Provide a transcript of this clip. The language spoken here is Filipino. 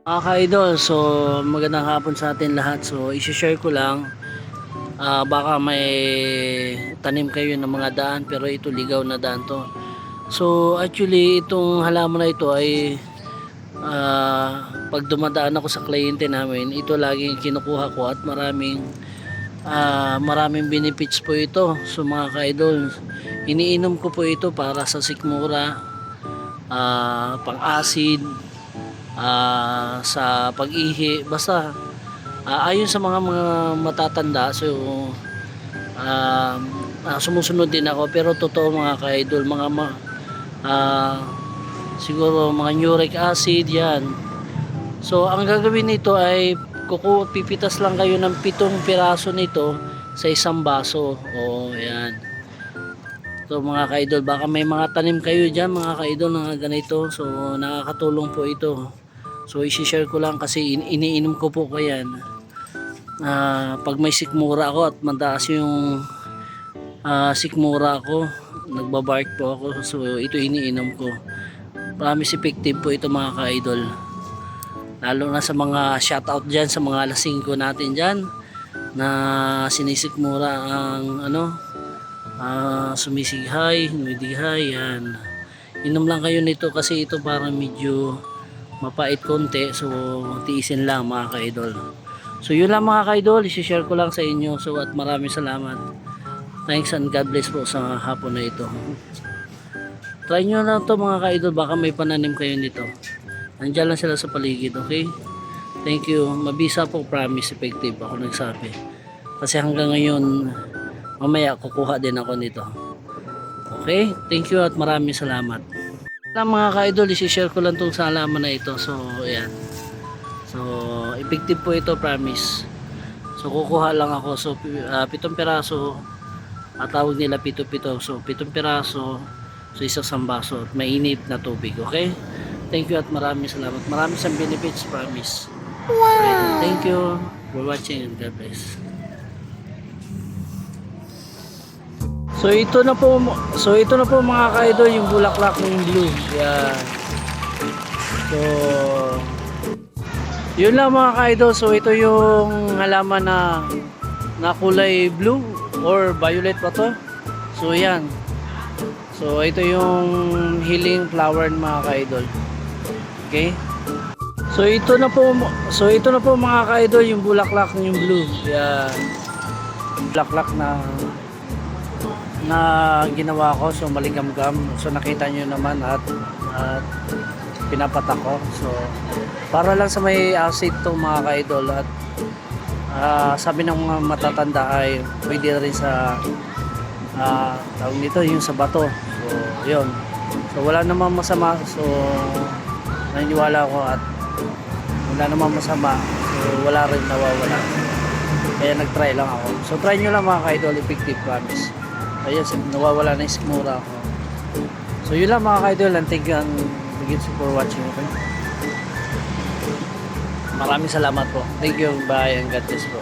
Mga ka-idol, so magandang hapon sa atin lahat. So isi-share ko lang ah, baka may tanim kayo ng mga daan pero ito ligaw na daan to. So actually itong halaman na ito ay ah, pag dumadaan ako sa kliyente namin, ito laging kinukuha ko at maraming ah, maraming benefits po ito. So mga ka-idol, iniinom ko po ito para sa sikmura, ah, pang-acid, ah, sa pag-ihi basta ah, ayon sa mga mga matatanda so ah, ah, sumusunod din ako pero totoo mga ka-idol mga ma, ah, siguro mga uric acid yan so ang gagawin nito ay kuku pipitas lang kayo ng pitong piraso nito sa isang baso o yan So mga ka-idol, baka may mga tanim kayo dyan mga ka-idol na ganito. So nakakatulong po ito. So isi-share ko lang kasi in- iniinom ko po ko yan. Ah, pag may sikmura ako at mataas yung ah, sikmura ako, nagbabark po ako. So ito iniinom ko. Promise effective po ito mga ka-idol. Lalo na sa mga shoutout dyan sa mga lasing ko natin dyan na sinisikmura ang ano ah sumisighay, numidighay, yan. Inom lang kayo nito kasi ito parang medyo mapait konti. So, tiisin lang mga ka-idol. So, yun lang mga ka-idol. Isishare ko lang sa inyo. So, at maraming salamat. Thanks and God bless po sa hapon na ito. Try nyo na to mga ka-idol. Baka may pananim kayo nito. Nandiyan lang sila sa paligid, okay? Thank you. Mabisa po, promise effective. Ako nagsabi. Kasi hanggang ngayon, mamaya kukuha din ako nito. Okay? Thank you at maraming salamat. Lang mga ka-idol, isi-share ko lang tong sa halaman na ito. So, ayan. So, effective po ito, promise. So, kukuha lang ako. So, ah, pitong piraso. At tawag nila pito-pito. So, pitong piraso. So, isang sambaso. At mainit na tubig. Okay? Thank you at maraming salamat. Maraming sa benefits, promise. Wow! Thank you for watching and God bless. So ito na po so ito na po mga ka-idol yung bulaklak ng blue. Yan. So yun lang mga ka-idol. So ito yung halaman na na kulay blue or violet pa to. So yan. So ito yung healing flower mga ka-idol. Okay? So ito na po so ito na po mga ka-idol yung bulaklak ng blue. Yan. Bulaklak na na ginawa ko so maligamgam so nakita nyo naman at, at pinapatak ko so para lang sa may acid to mga ka-idol at ah, sabi ng mga matatanda ay pwede rin sa ah, tawag nito yung sa bato. So yun. So wala namang masama. So naniniwala ko at wala namang masama. So wala rin nawawala. Kaya nag-try lang ako. So try nyo lang mga ka-idol effective promise ayun so, nawawala na yung sikmura ako so yun lang mga ka-idol. Thank you and begins for watching okay? Maraming salamat po. Thank you bye and God bless po